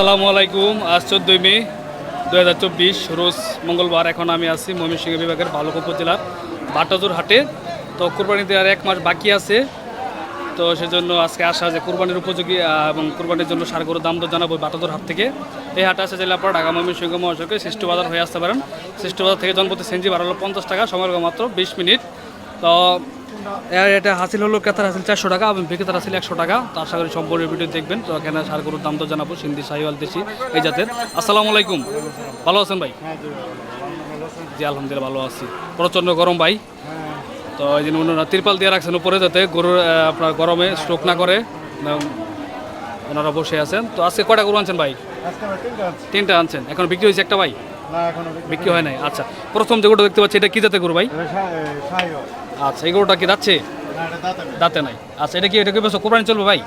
আসসালামু আলাইকুম। আজ চোদ্দোই মে দু হাজার চব্বিশ, রোজ মঙ্গলবার এখন আমি আছি ময়মনসিংহ বিভাগের ভালুক উপজেলার বাটাজোর হাটে। তো কোরবানিতে আর এক মাস বাকি আছে। তো সেজন্য আজকে আসা যে কোরবানির উপযোগী এবং কোরবানির জন্য সার গরুর দাম দর জানাব বাটাজোর হাট থেকে। এই হাটে আসা জেলা আপনারা ঢাকা ময়মনসিংহ মহাসড়কে শ্রেষ্ঠ বাজার হয়ে আসতে পারেন। শ্রেষ্ঠ বাজার থেকে জনপতি সেঞ্জি বাড়ালো পঞ্চাশ টাকা সময় মাত্র বিশ মিনিট। তো এটা হাসিল হলো ক্রেতার হাসিল চারশো টাকা এবং বিক্রেতার হাসিল একশো টাকা। তার আশা করি সম্পূর্ণ ভিডিও দেখবেন। তো এখানে সার গরুর দাম তো জানাব। সিন্ধি সাহিওয়াল দেশি এই জাতের। আসসালামু আলাইকুম। ভালো আছেন ভাই? জি আলহামদুলিল্লাহ ভালো আছি। প্রচণ্ড গরম ভাই। তো এই জন্য ওনারা তিরপাল দিয়ে রাখছেন উপরে যাতে গরুর আপনার গরমে স্ট্রোক না করে। ওনারা বসে আছেন। তো আজকে কটা গরু আনছেন ভাই? তিনটা আনছেন। এখন বিক্রি হয়েছে একটা ভাই? বিক্রি হয় নাই। আচ্ছা প্রথম যে গরুটা দেখতে পাচ্ছি এটা কি জাতের গরু ভাই। আচ্ছা এই গরুটা কি যাচ্ছে দাঁতে নাই। আচ্ছা এটা কি এটা কি বছর কোরবানি চলবে ভাই?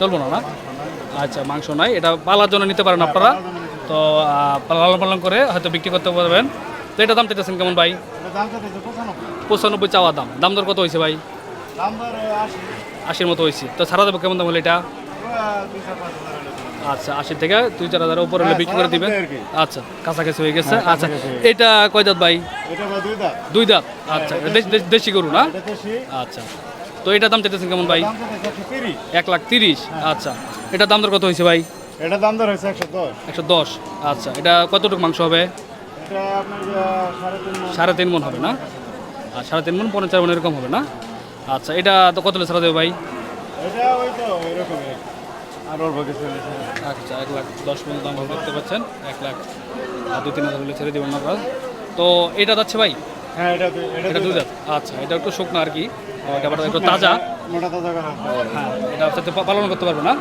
চলবো না। না আচ্ছা মাংস নাই। এটা পালার জন্য নিতে পারেন আপনারা। তো লালন পালন করে হয়তো বিক্রি করতে পারবেন। তো এটা দাম চাইতেছেন কেমন ভাই? এটা দাম চাইতেছে 95 পঁচানব্বই চাওয়া দাম। দাম দর কত হয়েছে ভাই? দাম দর এ, 80 আশির মতো হয়েছে। তো ছাড়া দেবো কেমন দাম হলো এটা? আচ্ছা আশি থেকে দুই চার হাজার উপরে হলে হ্যাঁ, বিক্রি করে দিবেন। আচ্ছা কাছাকাছি হয়ে গেছে। হ্যাঁ, আচ্ছা। এটা কয় দাঁত ভাই? দুই দাঁত। আচ্ছা এটা দেশ- দেশ- দেশি গরু না? আচ্ছা তো এটা দাম চাইতেছেন কেমন ভাই? দাম চাইতেছে 130 এক লাখ তিরিশ। আচ্ছা এটা দাম দর কত হয়েছে ভাই? এটা দাম দর হয়েছে 110 একশো দশ। আচ্ছা এটা কতটুকু মাংস হবে? সাড়ে তিন। মন হবে না? আর সাড়ে তিন মন পনেরো চার মন এরকম হবে না? আচ্ছা এটা তো কত ছাড়া দেবে ভাই? এটা ওই তো এরকমই আর দেবো। আচ্ছা এক লাখ দশ পর্যন্ত দাম দেখতে পাচ্ছেন? এক লাখ আর দুই তিন হাজার হলে ছেড়ে দেবেন আপনারা তো এটা যাচ্ছে ভাই? হ্যাঁ এটা এটা দাঁত আচ্ছা এটা একটু শুকনো আর কি। এটা আবার একটু তাজা। মোটা তাজা করা হ্যাঁ এটা সাথে পালন করতে পারব না?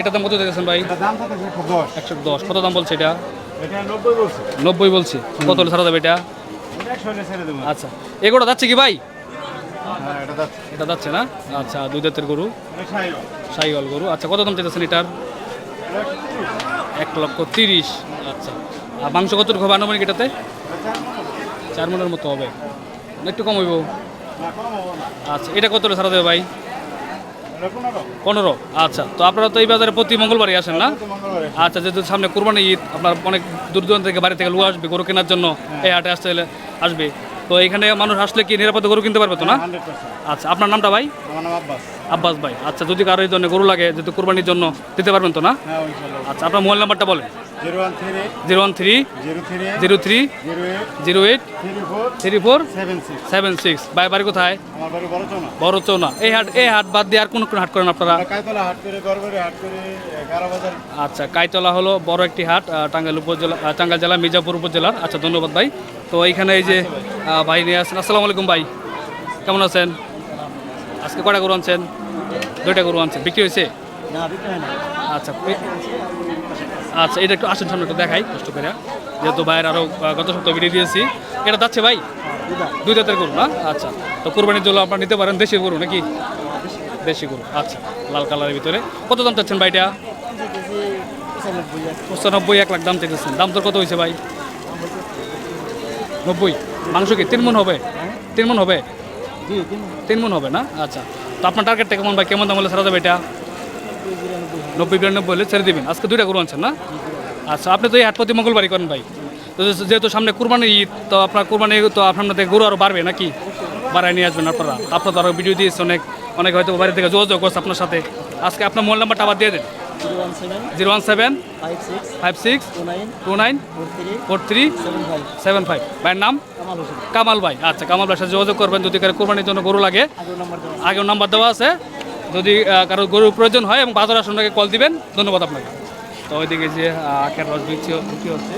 এটা দাম কত দিয়েছেন ভাই? এটা দাম চাইতেছে 110 একশো দশ। কত দাম বলছে এটা? এটা 90 বলছে। নব্বই বলছে। কত হলে ছাড়া দেবে এটা? এটা 100 হলে আচ্ছা এগুলো যাচ্ছে কি ভাই? হ্যাঁ এটা যাচ্ছে। এটা যাচ্ছে না? আচ্ছা দুই দাঁতের গরু। সাইওয়াল। গরু। আচ্ছা কত দাম চাইতেছেন এটার? এটা এক লক্ষ তিরিশ। আচ্ছা। আর মাংস কতটুকু হবে আনুমানিক এটাতে? চার মনের মতো হবে। একটু কম হইব। আচ্ছা এটা কত ছাড়া দেবে ভাই? পনেরো। আচ্ছা তো আপনারা তো এই বাজারে প্রতি মঙ্গলবারই আসেন না? আচ্ছা যেহেতু সামনে কোরবানি ঈদ আপনার অনেক দূর দূরান্ত থেকে বাড়ি থেকে লোক আসবে গরু কেনার জন্য এই হাটে আসতে হলে আসবে। তো এখানে মানুষ আসলে কি নিরাপদে গরু কিনতে পারবে তো না? আচ্ছা আপনার নামটা ভাই? আব্বাস। আব্বাস ভাই। আচ্ছা যদি কারোর জন্য ধরনের গরু লাগে যদি কোরবানির জন্য দিতে পারবেন তো না? হ্যাঁ আচ্ছা আপনার মোবাইল নাম্বারটা বলেন। Zero one three zero three zero three zero three zero eight three four seven six ভাই বাড়ি কোথায়? বড় চৌনা। এই হাট এই হাট বাদ দিয়ে আর কোন কোন হাট করেন আপনারা? আচ্ছা কাইতলা হলো বড় একটি হাট টাঙ্গাইল উপজেলা টাঙ্গাইল জেলা মির্জাপুর উপজেলার। আচ্ছা ধন্যবাদ ভাই। তো এইখানে এই যে ভাই নিয়ে আসছেন। আসসালামু আলাইকুম ভাই। কেমন আছেন? আজকে কয়টা গরু আনছেন? দুইটা গরু আনছেন। বিক্রি হয়েছে? হয় আচ্ছা আচ্ছা এটা একটু আসেন সামনে একটু দেখাই কষ্ট করে। যেহেতু ভাইয়ের আরও গত সপ্তাহে ভিডিও দিয়েছি। এটা যাচ্ছে ভাই? দুই দাঁতের গরু না? আচ্ছা তো কোরবানির জন্য আপনারা নিতে পারেন দেশি গরু নাকি? দেশি গরু আচ্ছা লাল কালারের ভিতরে। কত দাম চাচ্ছেন ভাইটা পঁচানব্বই এক লাখ দাম চাইতেছেন। দাম তোর কত হয়েছে ভাই? নব্বই। মাংস কি তিন মন হবে? তিন মন হবে? তিন মন হবে না? আচ্ছা তো আপনার টার্গেটটা কেমন ভাই? কেমন দাম হলে সারা যাবে এটা? নব্বই বিরানব্বই হলে ছেড়ে দিবেন। আজকে দুইটা গরু আনছেন না? আচ্ছা আপনি তো এই হাট প্রতি মঙ্গলবারই করেন ভাই। তো যেহেতু সামনে কুরবানি ঈদ তো আপনার কুরবানি তো আপনাদের গরু আরও বাড়বে নাকি? বাড়ায় নিয়ে আসবেন আপনারা। আপনার তো আরও ভিডিও দিয়েছে অনেক। অনেক হয়তো বাড়ি থেকে যোগাযোগ করছে আপনার সাথে। আজকে আপনার মোবাইল নাম্বারটা আবার দিয়ে দেন। Zero one seven five six two nine four three seven five. ভাইয়ের নাম? কামাল ভাই। আচ্ছা কামাল ভাইয়ের সাথে যোগাযোগ করবেন যদি কারও কোরবানির জন্য গরু লাগে। আগেও নাম্বার দেওয়া আছে। যদি কারও গরুর প্রয়োজন হয় এবং বাজার আসনটাকে কল দিবেন। ধন্যবাদ আপনাকে। তো ওইদিকে যে আখের রস বিক্রি হচ্ছে।